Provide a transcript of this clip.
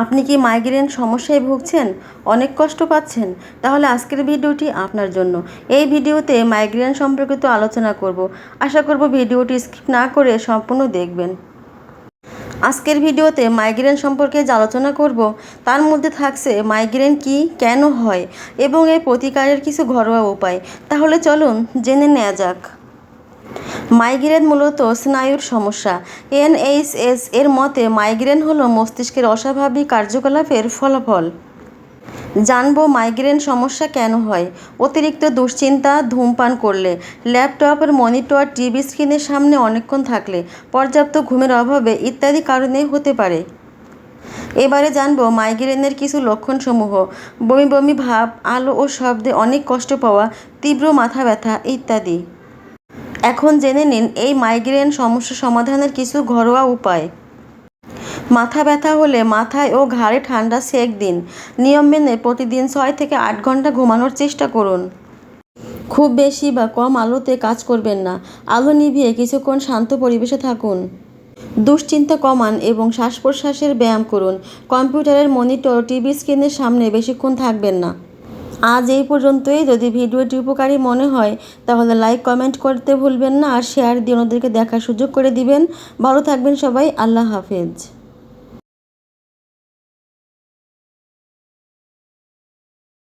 আপনি কি মাইগ্রেন সমস্যায় ভুগছেন? অনেক কষ্ট পাচ্ছেন। তাহলে আজকের ভিডিওটি আপনার জন্য। এই ভিডিওতে মাইগ্রেন সম্পর্কিত আলোচনা করব। আশা করব ভিডিওটি স্কিপ না করে সম্পূর্ণ দেখবেন। আজকের ভিডিওতে মাইগ্রেন সম্পর্কে যে আলোচনা করব, তার মধ্যে থাকছে মাইগ্রেন কি, কেন হয়, এবং এর প্রতিকারের কিছু ঘরোয়া উপায়। তাহলে চলুন জেনে নেওয়া যাক। মাইগ্রেন মূলত স্নায়ুর সমস্যা। এনএইচএস এর মতে, মাইগ্রেন হলো মস্তিষ্কের অস্বাভাবিক কার্যকলাপের ফলাফল। জানব মাইগ্রেন সমস্যা কেন হয়। অতিরিক্ত দুশ্চিন্তা, ধূমপান করলে ল্যাপটপের মনিটর, টিভি স্ক্রিনের সামনে অনেকক্ষণ থাকলে, পর্যাপ্ত ঘুমের অভাবে ইত্যাদি কারণে হতে পারে। এবারে জানব মাইগ্রেনের কিছু লক্ষণসমূহ। বমি বমি ভাব, আলো ও শব্দে অনেক কষ্ট পাওয়া, তীব্র মাথা ব্যথা ইত্যাদি। এখন জেনে নিন, এই মাইগ্রেন সমস্যা সমাধানের কিছু ঘরোয়া উপায়। মাথা ব্যথা হলে মাথায় ও ঘাড়ে ঠান্ডা সেক দিন। নিয়ম মেনে প্রতিদিন ছয় থেকে আট ঘণ্টা ঘুমানোর চেষ্টা করুন। খুব বেশি বা কম আলোতে কাজ করবেন না। আলো নিভিয়ে কিছুক্ষণ শান্ত পরিবেশে থাকুন। দুশ্চিন্তা কমান এবং শ্বাস প্রশ্বাসের ব্যায়াম করুন। কম্পিউটারের মনিটর, টিভি স্ক্রিনের সামনে বেশিক্ষণ থাকবেন না। আজ এই পর্যন্তই। যদি ভিডিওটি উপকারী মনে হয়, তাহলে লাইক কমেন্ট করতে ভুলবেন না আর শেয়ার দিয়ে ওনাদেরকে দেখার সুযোগ করে দিবেন। ভালো থাকবেন সবাই, আল্লাহ হাফেজ।